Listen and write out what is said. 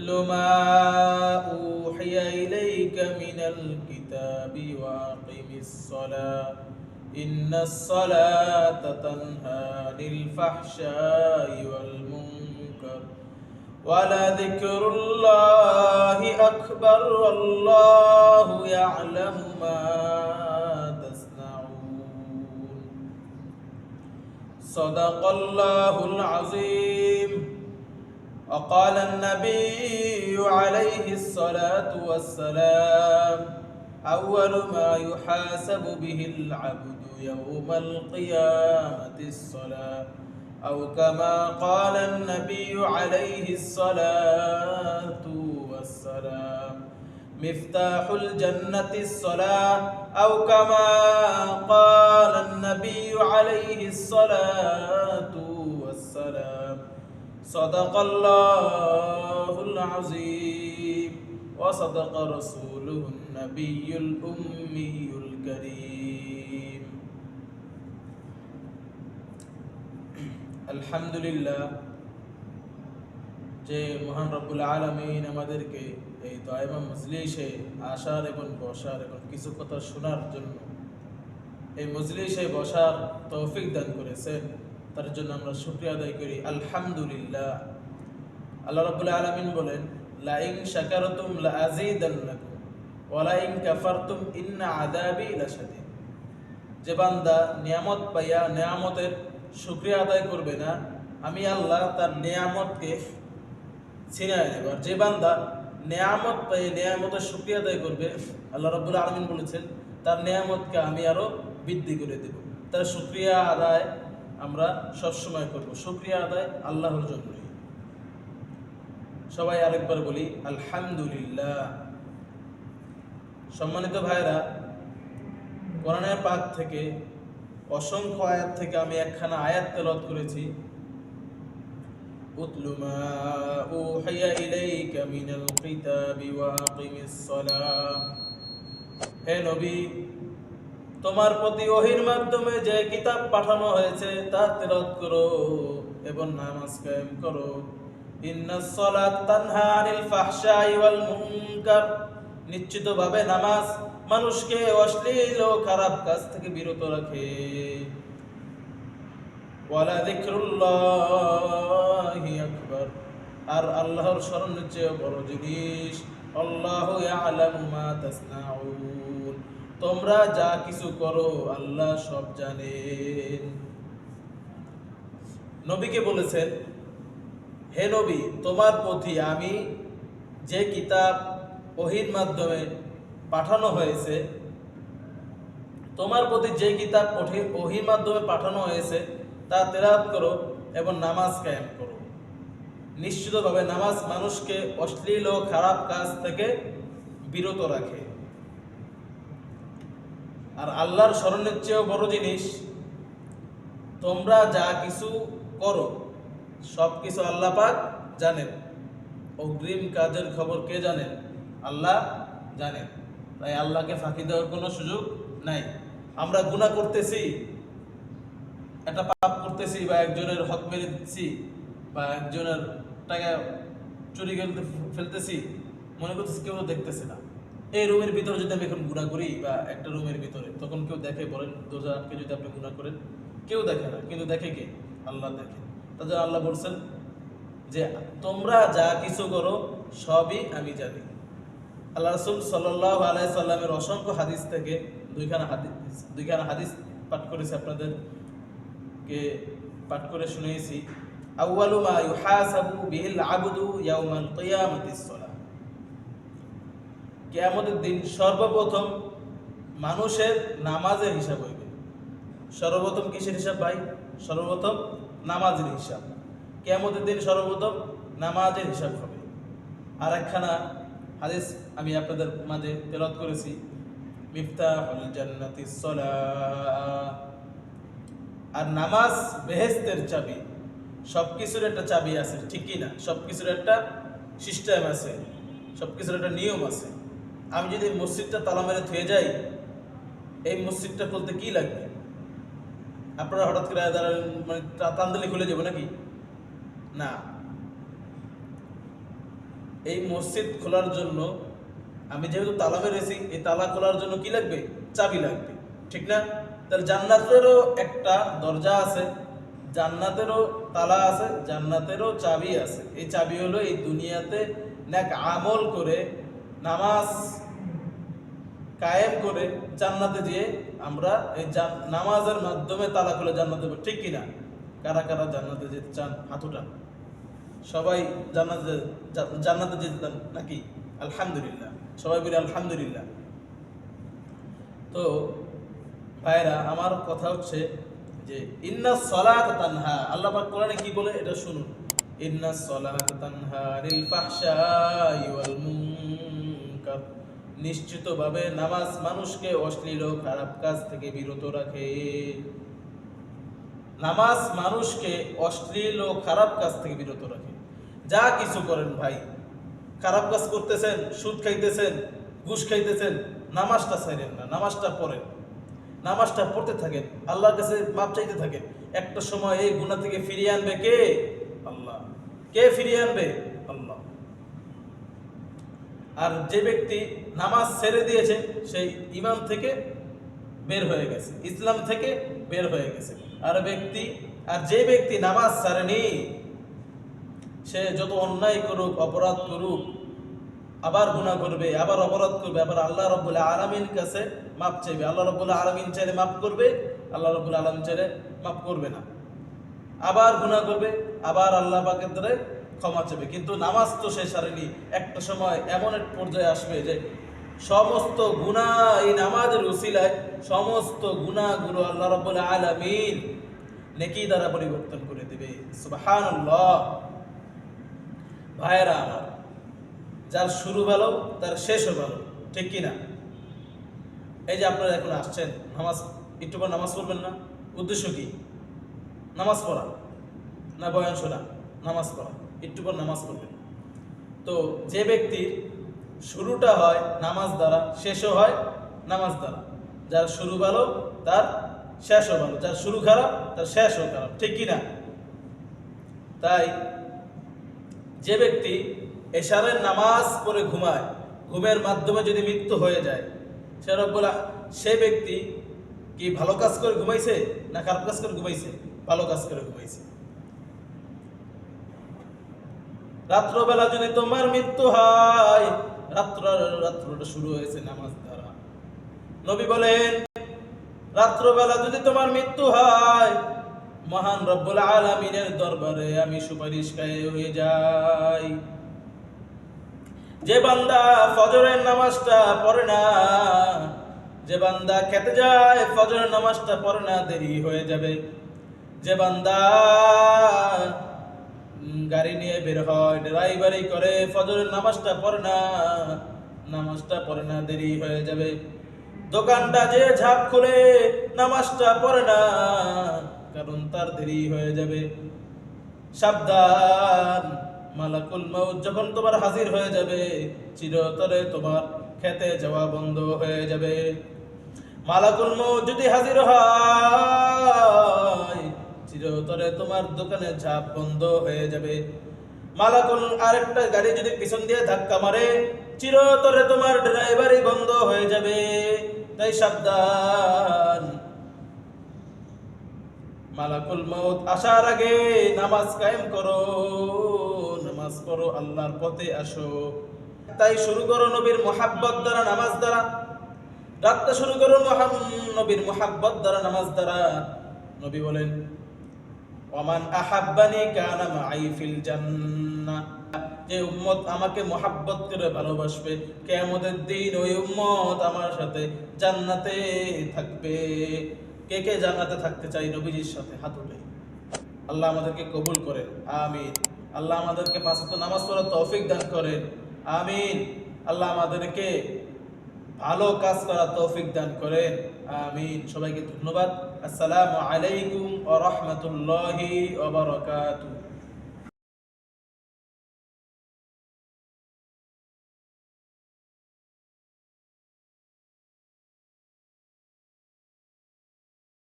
اتل ما أوحي إليك من الكتاب وأقم الصلاة. إن الصلاة تنهى عن الفحشاء والمنكر ولذكر الله أكبر والله يعلم ما تصنعون. صدق الله العظيم. وقال النبي عليه الصلاة والسلام أول ما يحاسب به العبد يوم القيامة الصلاة أو كما قال النبي عليه الصلاة والسلام مفتاح الجنة الصلاة أو كما قال النبي عليه الصلاة صدق الله العظيم وصدق رسوله النبي الأمي الكريم الحمد لله যে মহান রব্বুল আলমিন আমাদেরকে এই দয়মা মজলিসে আসার এবং বসার এবং কিছু কথা শোনার জন্য এই মজলিসে বসার তৌফিক দান করেছেন তার জন্য আমরা শুক্রিয়া আদায় করি। আলহামদুলিল্লাহ। আল্লাহ রব্বুল আলমিন বলেন লাইং শাকারতুম লাযীদান্নাকুম ওয়া লাইন কাফারতুম ইন্না আযাবি লাশাদীদ। যে বান্দা নিয়ামত পাইয়া নিয়ামতের শুক্রিয়া আদায় করবে না, আমি আল্লাহ তার নিয়ামতকে ছিনায় দেব। আর যে বান্দা নিয়ামত পেয়ে নিয়ামতের শুক্রিয়া আদায় করবে, আল্লাহ রব্বুল আলমিন বলেছেন, তার নিয়ামতকে আমি আরও বৃদ্ধি করে দেব। তার শুক্রিয়া আদায় আমরা সবসময় করব। শুক্রিয়া আদায় আল্লাহর জন্যই। সবাই আরেকবার বলি, আলহামদুলিল্লাহ। সম্মানিত ভাইরা কোরআনের পাক থেকে অসংখ্য আয়াত থেকে আমি একখানা আয়াত তেলত করেছি। হে নবী তোমার প্রতি ওহির মাধ্যমে যে কিতাব পাঠানো হয়েছে, তা তেলাওয়াত করো এবং নামাজ কায়েম করো। নিশ্চিতভাবে নামাজ মানুষকে অশ্লীল ও খারাপ কাজ থেকে বিরত রাখে। আকবার। আর আল্লাহর স্মরণ হচ্ছে বড় জিনিস, আল্লাহু তাসনাউন। তোমরা যা কিছু করো, আল্লাহ সব জানেন নবীকে বলেছেন, হে নবী, তোমার প্রতি আমি যে কিতাব ওহির মাধ্যমে পাঠানো হয়েছে, তোমার প্রতি যে কিতাব ওহি- ওহির মাধ্যমে পাঠানো হয়েছে, তা তেলাওয়াত করো এবং নামাজ কায়েম করো। নিশ্চিতভাবে নামাজ মানুষকে অশ্লীল ও খারাপ কাজ থেকে বিরত রাখে। আর আল্লাহর স্মরণের চেয়েও বড় জিনিস, তোমরা যা কিছু করো, সব কিছু আল্লাহ পাক জানেন। অগ্রিম কাজের খবর কে জানেন? আল্লাহ জানেন। তাই আল্লাহকে ফাঁকি দেওয়ার কোনো সুযোগ নাই। আমরা গুনাহ করতেছি, একটা পাপ করতেছি বা একজনের হক মেরে দিচ্ছি বা একজনের টাকা চুরি ফেলতেছি, মনে করতেছি কেউ দেখতেছে না। এই রুমের ভিতরে যদি আমি এখন গুণা করি বা একটা রুমের ভিতরে, তখন কেউ দেখে বলেন দোজা আটকে যদি আপনি গুণা করেন, কেউ দেখে না, কিন্তু দেখে কে? আল্লাহ দেখে। তাদের আল্লাহ বলছেন যে, তোমরা যা কিছু করো, সবই আমি জানি। আল্লাহ রসুল সাল্লাহ আলাই সাল্লামের অসংখ্য হাদিস থেকে দুইখানা হাদিস দুইখানা হাদিস পাঠ করেছে আপনাদেরকে পাঠ করে শুনিয়েছি আউয়ালু মা ইউহাসাবু বিহিল আবদু ইয়াউমাল কিয়ামাতিস সালাহ। কিয়ামতের দিন সর্বপ্রথম মানুষের নামাজের হিসাব হইবে। সর্বপ্রথম কিসের হিসাব ভাই? সর্বপ্রথম নামাজের হিসাব। কিয়ামতের দিন সর্বপ্রথম নামাজের হিসাব হবে। আর একখানা হাদিস আমি আপনাদের মাঝে তেলত করেছি। আর নামাজ বেহেস্তের চাবি সব কিছুর একটা চাবি আছে ঠিকই না? সব কিছুর একটা সিস্টেম আছে সব কিছুর একটা নিয়ম আছে। আমি যদি মসজিদটা তালা মেরে থুয়ে যাই, এই মসজিদটা খুলতে কি লাগবে? আপনারা হঠাৎ করে মানে টা- টান দিলে খুলে যাব নাকি? না। এই মসজিদ খোলার জন্য আমি যেহেতু তালা মেরেছি, এই তালা খোলার জন্য কি লাগবে? চাবি লাগবে। ঠিক না? তাহলে জান্নাতেরও একটা দরজা আছে, জান্নাতেরও তালা আছে, জান্নাতেরও চাবি আছে। এই চাবি হলো এই দুনিয়াতে নেক আমল করে নামাজ কায়েম করে জান্নাতে দিয়ে আমরা এই নামাজের মাধ্যমে তালা খুলে জান্নাতে যাব। ঠিক কিনা? কারা কারা জান্নাতে যেতে চান? হাতুটা সবাই জান্নাতে জান্নাতে যেতে নাকি? আলহামদুলিল্লাহ। সবাই বলি আলহামদুলিল্লাহ। তো ভাইরা, আমার কথা হচ্ছে যে ইন্না সলাত তানহা। আল্লাহ পাক কোরআনে কি বলে? এটা শুনুন। ইন্না সলাত তানহা আনিল ফাহশাই ওয়াল মুনকার নিশ্চিতভাবে নামাজ মানুষকে অশ্লীল খারাপ কাজ থেকে বিরত রাখে। নামাজ মানুষকে অশ্লীল ও খারাপ কাজ থেকে বিরত রাখে। যা কিছু করেন ভাই, খারাপ কাজ করতেছেন, সুদ খাইতেছেন, ঘুষ খাইতেছেন, নামাজটা ছাইরেন না, নামাজটা পড়েন। নামাজটা পড়তে থাকেন, আল্লাহর কাছে মাপ চাইতে থাকেন। একটা সময় এই গুণা থেকে ফিরিয়ে আনবে কে? আল্লাহ। কে ফিরিয়ে আনবে? আর যে ব্যক্তি নামাজ ছেড়ে দিয়েছে, সেই ইমান থেকে বের হয়ে গেছে, ইসলাম থেকে বের হয়ে গেছে। আর ব্যক্তি, আর যে ব্যক্তি নামাজ ছাড়েনি, সে যত অন্যায় করুক, অপরাধ করুক, আবার গুনাহ করবে, আবার অপরাধ করবে, আবার আল্লাহ রব্বুল্লাহ আলমিন কাছে মাপ চাইবে। আল্লাহ রব্বুল্লাহ আলমিন চাইলে মাফ করবে, আল্লাহ রব্বুল্লাহ আলমিন চাইলে মাফ করবে না। আবার গুনাহ করবে, আবার আল্লাহ পাকের দ্বারা ক্ষমা চাইবে কিন্তু নামাজ তো সে সারেনি একটা সময় এমন এক পর্যায়ে আসবে যে সমস্ত গুণা এই নামাজের উসিলায় সমস্ত গুণাগুলো আল্লাহ রব্বুল্লাহ আলামিন নেকি দ্বারা পরিবর্তন করে দেবে। সুবহানাল্লাহ। ভাইয়েরা আমার, যার শুরু ভালো, তার শেষও ভালো, ঠিক কি না? এই যে আপনারা এখন আসছেন, নামাজ, একটু পর নামাজ পড়বেন না? উদ্দেশ্য কি? নামাজ পড়া না বয়ান শোনা? নামাজ পড়া। একটু পর নামাজ পড়বেন। তো যে ব্যক্তির শুরুটা হয় নামাজ দ্বারা, শেষও হয় নামাজ দ্বারা। যার শুরু ভালো, তার শেষও ভালো। যার শুরু খারাপ, তার শেষও খারাপ। ঠিক না তাই যে ব্যক্তি এশারের নামাজ পড়ে ঘুমায়, ঘুমের মাধ্যমে যদি মৃত্যু হয়ে যায় সেরকম রব্বুল সে ব্যক্তি কি ভালো কাজ করে ঘুমাইছে না খারাপ কাজ করে ঘুমাইছে? ভালো কাজ করে ঘুমাইছে। রাত্রবেলা যদি তোমার মৃত্যু হয় রাত্র রাত্রটা শুরু হয়েছে নামাজ দ্বারা। নবী বলেন, রাত্রবেলা যদি তোমার মৃত্যু হয়, মহান রব্বুল আলামিনের দরবারে আমি সুপারিশ গায়ে হয়ে যাই। যে বান্দা ফজরের নামাজটা পড়ে না, যে বান্দা খেতে যায়, ফজরের নামাজটা পড়ে না, দেরি হয়ে যাবে। যে বান্দা গাড়ি নিয়ে বের হয় ড্রাইভারি করে, ফজরের নামাজটা পড়ে না, নামাজটা পড়ে না, দেরি হয়ে যাবে। দোকানটা যে ঝাঁপ খুলে, নামাজটা পড়ে না, কারণ তার দেরি হয়ে যাবে। সাবধান, মালাকুল মৌত যখন তোমার হাজির হয়ে যাবে, চিরতরে তোমার খেতে যাওয়া বন্ধ হয়ে যাবে। মালাকুল মৌত যদি হাজির হয় চিরতরে তোমার দোকানে ঝাঁপ বন্ধ হয়ে যাবে। মালাকুল আরেকটা গাড়ি যদি পিছন দিয়ে ধাক্কা মারে, চিরতরে তোমার ড্রাইভারই বন্ধ হয়ে যাবে। তাই সাবধান। মালাকুল মৌত আসার আগে নামাজ কায়েম করো, নামাজ পড়ো, আল্লাহর পথে আসো। তাই শুরু করো নবীর মোহাব্বত দ্বারা নামাজ দ্বারা। রাতটা শুরু করো নবীর মোহাব্বত দ্বারা নামাজ দ্বারা। নবী বলেন ওমান আহাব্বানি কানা মাই ফিল জান্নাহ যে উম্মত আমাকে মোহাব্বত করে ভালোবাসবে, কিয়ামতের দিন ওই উম্মত আমার সাথে জান্নাতে থাকবে। কে কে জান্নাতে থাকতে চাই নবীজির সাথে হাত উঠে। আল্লাহ আমাদেরকে কবুল করেন। আমিন। আল্লাহ আমাদেরকে পাঁচ নামাজ পড়ার তৌফিক দান করেন। আমিন। আল্লাহ আমাদেরকে ভালো কাজ করার তৌফিক দান করেন। আমিন। সবাইকে ধন্যবাদ। আসসালামু আলাইকুম ওয়া রাহমাতুল্লাহি ওয়া বারাকাতুহু।